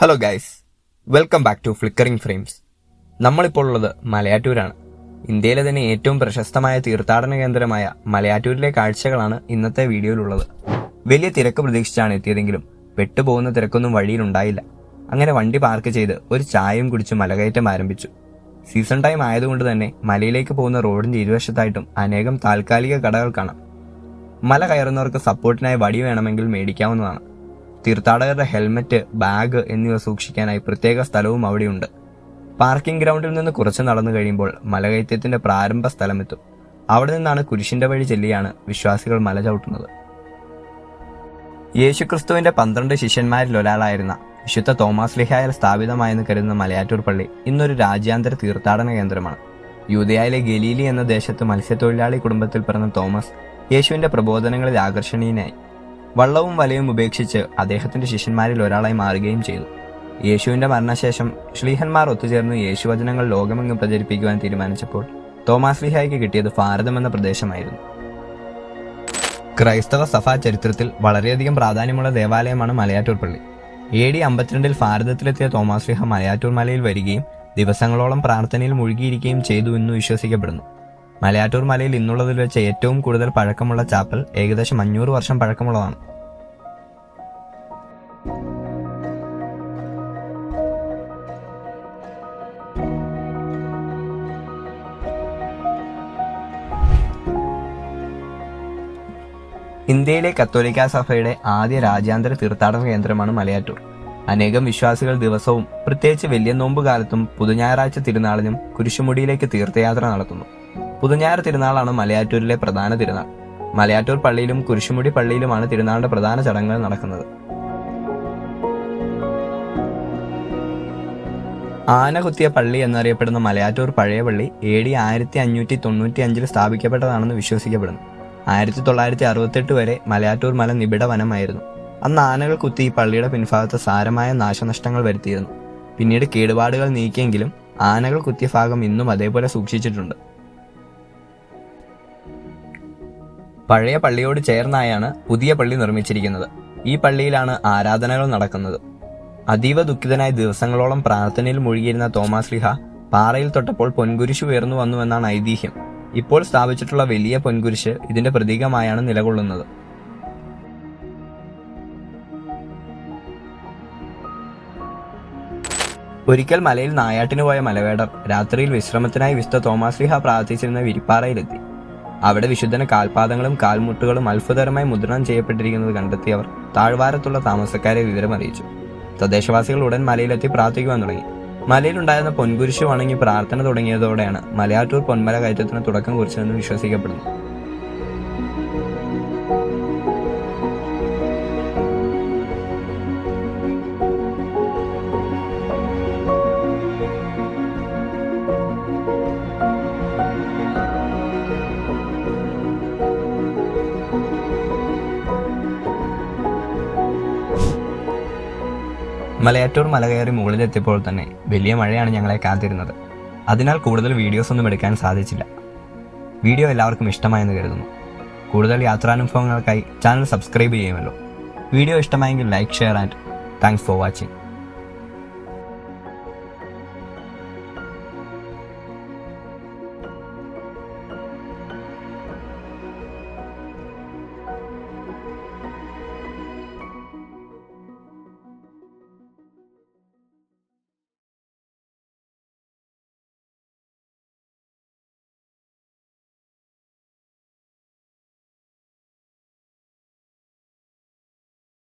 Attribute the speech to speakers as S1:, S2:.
S1: Hello guys welcome back to flickering frames നമ്മളിപ്പോൾ ഉള്ളത് മലയാറ്റൂരാണ്. ഇന്ത്യയിലെ തന്നെ ഏറ്റവും പ്രശസ്തമായ തീർത്ഥാടന കേന്ദ്രമായ മലയാറ്റൂരിലെ കാഴ്ചകളാണ് ഇന്നത്തെ വീഡിയോയിലുള്ളത്. വലിയ തിരക്ക് പ്രതീക്ഷിച്ചാണ് എത്തിയതെങ്കിലും പെട്ടുപോകുന്ന തിരക്കൊന്നും വഴിയിലുണ്ടായില്ല അങ്ങനെ വണ്ടി പാർക്ക് ചെയ്ത് ഒരു ചായയും കുടിച്ച് മലകയറ്റം ആരംഭിച്ചു. സീസൺ ടൈം ആയതുകൊണ്ട് തന്നെ മലയിലേക്ക് പോകുന്ന റോഡിന്റെ ഇരുവശത്തായിട്ടും അനേകം താൽക്കാലിക കടകൾ കാണാം. മല കയറുന്നവർക്ക് സപ്പോർട്ടിനായി വടി വേണമെങ്കിൽ മേടിക്കാവുന്നതാണ്. തീർത്ഥാടകരുടെ ഹെൽമറ്റ് ബാഗ് എന്നിവ സൂക്ഷിക്കാനായി പ്രത്യേക സ്ഥലവും അവിടെയുണ്ട്. പാർക്കിംഗ് ഗ്രൗണ്ടിൽ നിന്ന് കുറച്ച് നടന്നു കഴിയുമ്പോൾ മലകയറ്റത്തിന്റെ പ്രാരംഭ സ്ഥലമെത്തും. അവിടെ നിന്നാണ് കുരിശിന്റെ വഴി ചെല്ലിയാണ് വിശ്വാസികൾ മല ചവിട്ടുന്നത്. യേശുക്രിസ്തുവിന്റെ പന്ത്രണ്ട് ശിഷ്യന്മാരിൽ ഒരാളായിരുന്ന വിശുദ്ധ തോമസ് ലിഹായൽ സ്ഥാപിതമായെന്ന് കരുതുന്ന മലയാറ്റൂർ പള്ളി ഇന്നൊരു രാജ്യാന്തര തീർത്ഥാടന കേന്ദ്രമാണ്. യൂതയായിലെ ഗലീലി എന്ന ദേശത്ത് മത്സ്യത്തൊഴിലാളി കുടുംബത്തിൽ പിറന്ന തോമസ് യേശുവിന്റെ പ്രബോധനങ്ങളിൽ ആകർഷണീയനായി. വള്ളവും വലയും ഉപേക്ഷിച്ച് അദ്ദേഹത്തിന്റെ ശിഷ്യന്മാരിൽ ഒരാളായി മാറുകയും ചെയ്തു. യേശുവിന്റെ മരണശേഷം ശ്ലീഹന്മാർ ഒത്തുചേർന്ന് യേശുവചനങ്ങൾ ലോകമെങ്ങും പ്രചരിപ്പിക്കുവാൻ തീരുമാനിച്ചപ്പോൾ തോമാസ് ലിഹായ്ക്ക് കിട്ടിയത് ഭാരതം എന്ന പ്രദേശമായിരുന്നു. ക്രൈസ്തവ സഭാ ചരിത്രത്തിൽ വളരെയധികം പ്രാധാന്യമുള്ള ദേവാലയമാണ് മലയാറ്റൂർ പള്ളി. എ ഡി അമ്പത്തിരണ്ടിൽ ഭാരതത്തിലെത്തിയ തോമാസ് ലിഹ മലയാറ്റൂർ മലയിൽ വരികയും ദിവസങ്ങളോളം പ്രാർത്ഥനയിൽ മുഴുകിയിരിക്കുകയും ചെയ്തു എന്ന് വിശ്വസിക്കപ്പെടുന്നു. മലയാറ്റൂർ മലയിൽ ഇന്നുള്ളതിൽ വെച്ച് ഏറ്റവും കൂടുതൽ പഴക്കമുള്ള ചാപ്പൽ ഏകദേശം അഞ്ഞൂറ് വർഷം പഴക്കമുള്ളതാണ്. ഇന്ത്യയിലെ കത്തോലിക്ക സഭയുടെ ആദ്യ രാജ്യാന്തര തീർത്ഥാടന കേന്ദ്രമാണ് മലയാറ്റൂർ. അനേകം വിശ്വാസികൾ ദിവസവും പ്രത്യേകിച്ച് വലിയ നോമ്പ് കാലത്തും പുതുഞായറാഴ്ച തിരുനാളിനും കുരിശുമുടിയിലേക്ക് തീർത്ഥയാത്ര നടത്തുന്നു. പുതുഞായർ തിരുനാളാണ് മലയാറ്റൂരിലെ പ്രധാന തിരുനാൾ. മലയാറ്റൂർ പള്ളിയിലും കുരിശുമുടി പള്ളിയിലുമാണ് തിരുനാളിന്റെ പ്രധാന ചടങ്ങുകൾ നടക്കുന്നത്. ആന കുത്തിയ പള്ളി എന്നറിയപ്പെടുന്ന മലയാറ്റൂർ പഴയ പള്ളി എ ഡി ആയിരത്തി അഞ്ഞൂറ്റി തൊണ്ണൂറ്റി അഞ്ചിൽ സ്ഥാപിക്കപ്പെട്ടതാണെന്ന് വിശ്വസിക്കപ്പെടുന്നു. ആയിരത്തി തൊള്ളായിരത്തി അറുപത്തെട്ട് വരെ മലയാറ്റൂർ മല നിബിഡ വനമായിരുന്നു. അന്ന് ആനകൾ കുത്തി പള്ളിയുടെ പിൻഭാഗത്ത് സാരമായ നാശനഷ്ടങ്ങൾ വരുത്തിയിരുന്നു. പിന്നീട് കേടുപാടുകൾ നീക്കിയെങ്കിലും ആനകൾ കുത്തിയ ഭാഗം ഇന്നും അതേപോലെ സൂക്ഷിച്ചിട്ടുണ്ട്. പഴയ പള്ളിയോട് ചേർന്നായാണ് പുതിയ പള്ളി നിർമ്മിച്ചിരിക്കുന്നത്. ഈ പള്ളിയിലാണ് ആരാധനകൾ നടക്കുന്നത്. അതീവ ദുഃഖിതനായ ദിവസങ്ങളോളം പ്രാർത്ഥനയിൽ മുഴുകിയിരുന്ന തോമാസ് ലിഹ പാറയിൽ തൊട്ടപ്പോൾ പൊൻകുരിശ് ഉയർന്നു വന്നു എന്നാണ് ഐതിഹ്യം. ഇപ്പോൾ സ്ഥാപിച്ചിട്ടുള്ള വലിയ പൊൻകുരിശ് ഇതിന്റെ പ്രതീകമായാണ് നിലകൊള്ളുന്നത്. ഒരിക്കൽ മലയിൽ നായാട്ടിന് പോയ മലവേടർ രാത്രിയിൽ വിശ്രമത്തിനായി വിശുദ്ധ തോമാസ് ലിഹ പ്രാർത്ഥിച്ചിരുന്ന വിരിപ്പാറയിലെത്തി. അവിടെ വിശുദ്ധന കാൽപാദങ്ങളും കാൽമുട്ടുകളും അത്ഭുതകരമായി മുദ്രണം ചെയ്യപ്പെട്ടിരിക്കുന്നത് കണ്ടെത്തിയവർ താഴ്വാരത്തുള്ള താമസക്കാരെ വിവരമറിയിച്ചു തദ്ദേശവാസികൾ ഉടൻ മലയിലെത്തി പ്രാർത്ഥിക്കുവാൻ തുടങ്ങി. മലയിലുണ്ടായിരുന്ന പൊൻകുരിശു വണങ്ങി പ്രാർത്ഥന തുടങ്ങിയതോടെയാണ് മലയാറ്റൂർ പൊന്മല കയറ്റത്തിന് തുടക്കം കുറിച്ചതെന്ന് വിശ്വസിക്കപ്പെടുന്നു. മലയാറ്റൂർ മല കയറി മുകളിലെത്തിയപ്പോൾ തന്നെ വലിയ മഴയാണ് ഞങ്ങളെ കാത്തിരുന്നത്. അതിനാൽ കൂടുതൽ വീഡിയോസ് ഒന്നും എടുക്കാൻ സാധിച്ചില്ല. വീഡിയോ എല്ലാവർക്കും ഇഷ്ടമായെന്ന് കരുതുന്നു. കൂടുതൽ യാത്രാനുഭവങ്ങൾക്കായി ചാനൽ സബ്സ്ക്രൈബ് ചെയ്യുമല്ലോ. വീഡിയോ ഇഷ്ടമായെങ്കിൽ like share and thanks for watching.